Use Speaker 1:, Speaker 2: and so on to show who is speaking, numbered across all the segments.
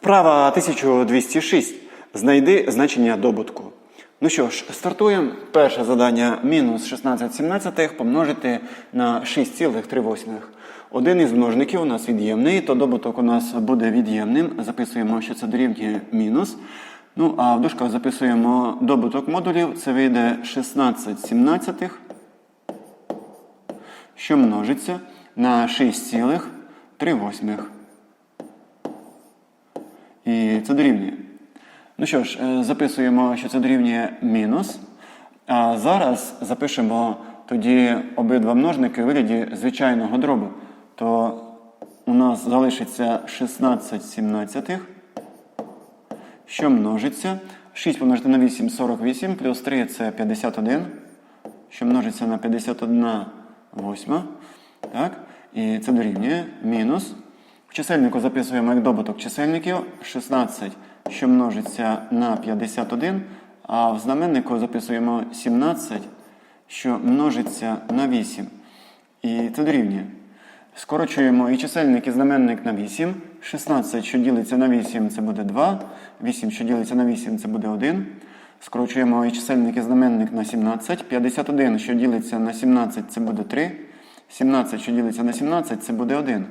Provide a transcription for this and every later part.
Speaker 1: Вправа 1206. Знайди значення добутку. Ну що ж, стартуємо. Перше завдання мінус 16 17 помножити на 6,3. Один із множників у нас від'ємний, то добуток у нас буде від'ємним. Записуємо, що це дорівнює мінус. Ну, а в дужках записуємо добуток модулів. Це вийде 16 17, що множиться на 6,3. І це дорівнює. Ну що ж, е, записуємо, що це дорівнює мінус. А зараз запишемо тоді обидва множники у вигляді звичайного дробу. То у нас залишиться 16 сімнадцятих, що множиться. 6 помножити на 8 48, плюс 3 це 51, що множиться на 51 восьма. Так? І це дорівнює мінус. В чисельнику записуємо як добуток чисельників 16, що множиться на 51, а в знаменнику записуємо 17, що множиться на 8. І це дорівнює. Скорочуємо і чисельник, і знаменник на 8. 16, що ділиться на 8, це буде 2. 8, що ділиться на 8, це буде 1. Скорочуємо і чисельник, і знаменник на 17. 51, що ділиться на 17, це буде 3. 17, що ділиться на 17, це буде 1.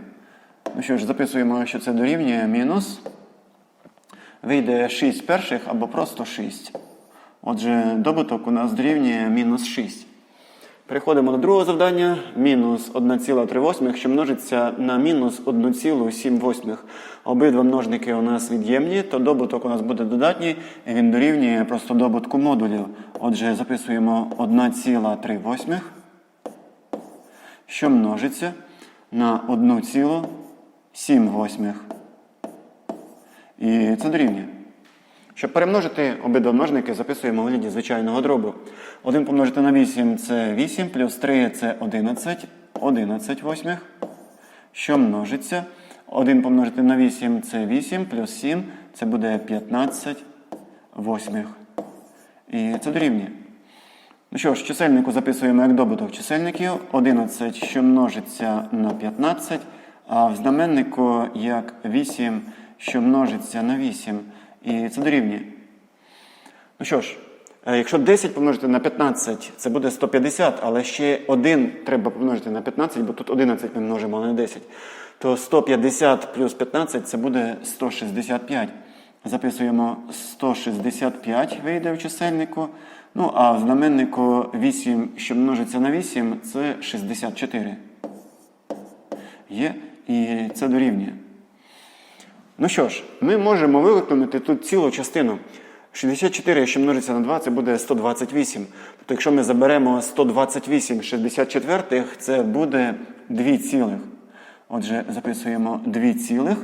Speaker 1: Ну що ж, записуємо, що це дорівнює мінус. Вийде 6 перших або просто 6. Отже, добуток у нас дорівнює мінус 6. Переходимо до другого завдання. Мінус 1,3, що множиться на мінус 1,7. Обидва множники у нас від'ємні, то добуток у нас буде додатній, і він дорівнює просто добутку модулів. Отже, записуємо 1,3, що множиться на 1,7 восьмих. І це дорівнює. Щоб перемножити обидва множники, записуємо у вигляді звичайного дробу. 1 помножити на 8 це 8, плюс 3 це 11, 11 восьмих. Що множиться? 1 помножити на 8 це 8, плюс 7 це буде 15 восьмих. І це дорівнює. Ну що ж, чисельнику записуємо як добуток чисельників. 11, що множиться на 15, а в знаменнику як 8, що множиться на 8. І це дорівнює. Ну що ж, е, якщо 10 помножити на 15, це буде 150, але ще 1 треба помножити на 15, бо тут 11 ми множимо, а не 10. То 150 плюс 15 це буде 165. Записуємо 165, вийде в чисельнику. Ну, а в знаменнику 8, що множиться на 8, це 64. Є, і це дорівнює. Ну що ж, ми можемо виконати тут цілу частину. 64, що множиться на 2, це буде 128. Тобто, якщо ми заберемо 128 64, це буде 2 цілих. Отже, записуємо 2 цілих.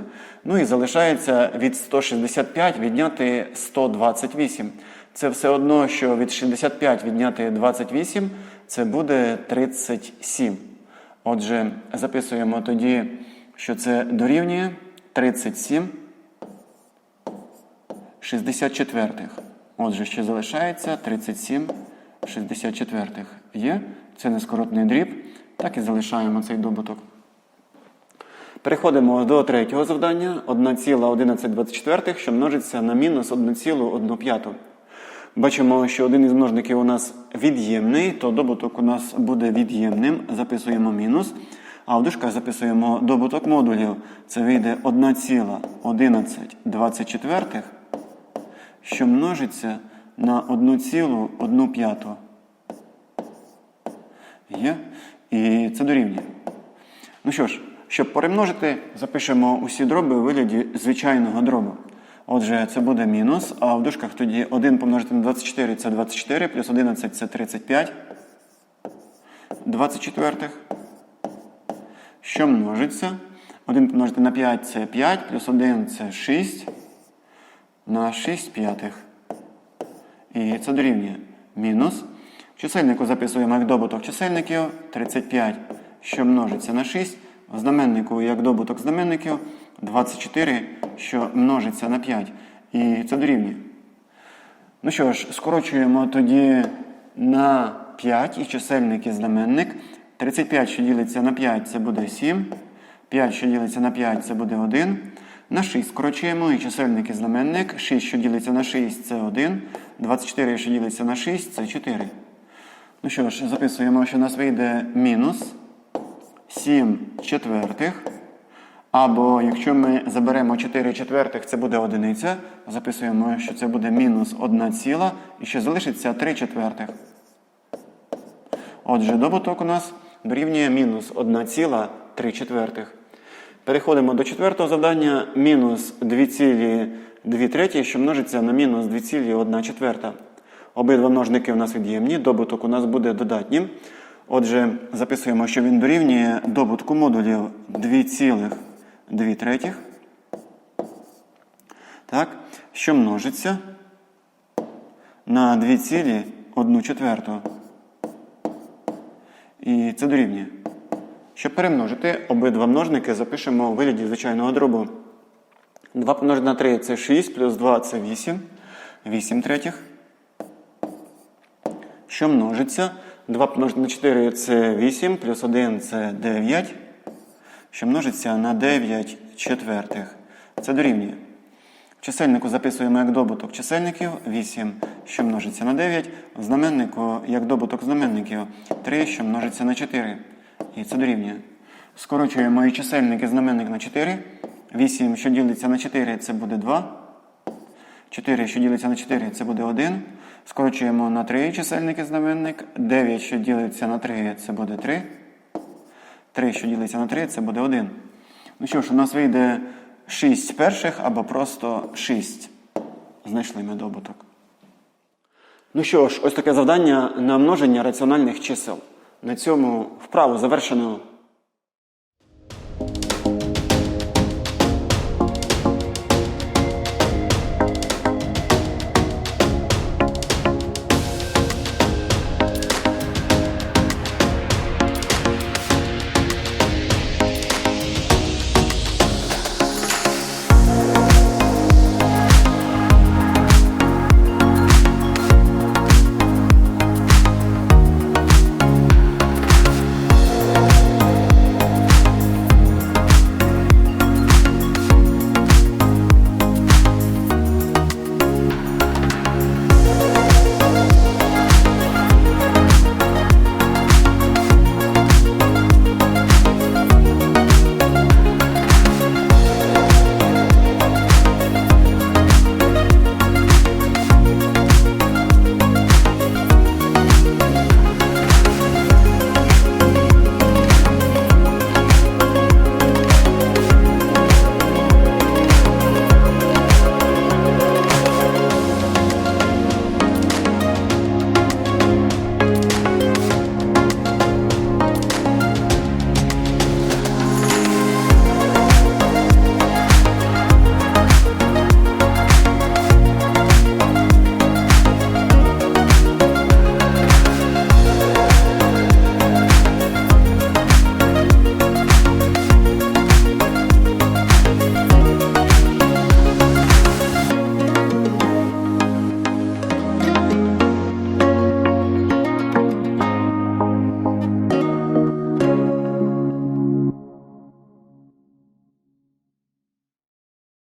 Speaker 1: Ну і залишається від 165 відняти 128. Це все одно, що від 65 відняти 28, це буде 37. Отже, записуємо тоді, що це дорівнює 37 64. Отже, ще залишається 37 64. Є. Це нескоротний дріб. Так і залишаємо цей добуток. Переходимо до третього завдання. 1,1124, що множиться на мінус 1,1. Бачимо, що один із множників у нас від'ємний, то добуток у нас буде від'ємним. Записуємо мінус. А в дужках записуємо добуток модулів. Це вийде 1,1124, що множиться на 1,1. Є? І це дорівнює. Ну що ж, щоб перемножити, запишемо усі дроби у вигляді звичайного дробу. Отже, це буде мінус, а в дужках тоді 1 помножити на 24 це 24, плюс 11 це 35. 24. Що множиться? 1 помножити на 5 це 5, плюс 1 це 6 на 6 п'ятих. І це дорівнює мінус. В чисельнику записуємо як добуток чисельників 35, що множиться на 6. В знаменнику як добуток знаменників 24, що множиться на 5. І це дорівнює. Ну що ж, скорочуємо тоді на 5 і чисельник і знаменник. 35, що ділиться на 5, це буде 7. 5, що ділиться на 5, це буде 1. На 6 скорочуємо і чисельник і знаменник. 6, що ділиться на 6, це 1. 24, що ділиться на 6, це 4. Ну що ж, записуємо, що у нас вийде мінус 7 четвертих. Або якщо ми заберемо 4 четвертих, це буде одиниця. Записуємо, що це буде мінус 1 ціла. І ще залишиться 3 четвертих. Отже, добуток у нас дорівнює мінус 1 ціла 3 четвертих. Переходимо до четвертого завдання. Мінус 2,2 треті, що множиться на мінус 2,1 четверта. Обидва множники у нас від'ємні, добуток у нас буде додатнім. Отже, записуємо, що він дорівнює добутку модулів 2,2 третіх. Так, що множиться на 2,1 четверту. І це дорівнює. Щоб перемножити обидва множники, запишемо у вигляді звичайного дробу. 2 помножити на 3 це 6, плюс 2 це 8. 8 третіх. Що множиться? 2 помножити на 4 це 8, плюс 1 це 9. Що множиться на 9 четвертих. Це дорівнює. Чисельнику записуємо як добуток чисельників 8, що множиться на 9. В знаменнику як добуток знаменників 3, що множиться на 4. І це дорівнює. Скорочуємо і чисельник і знаменник на 4. 8, що ділиться на 4, це буде 2. 4, що ділиться на 4, це буде 1. Скорочуємо на 3 чисельник і знаменник. 9, що ділиться на 3, це буде 3. 3, що ділиться на 3, це буде 1. Ну що ж, у нас вийде 6 перших або просто 6. Знайшли ми добуток. Ну що ж, ось таке завдання на множення раціональних чисел. На цьому вправу завершено.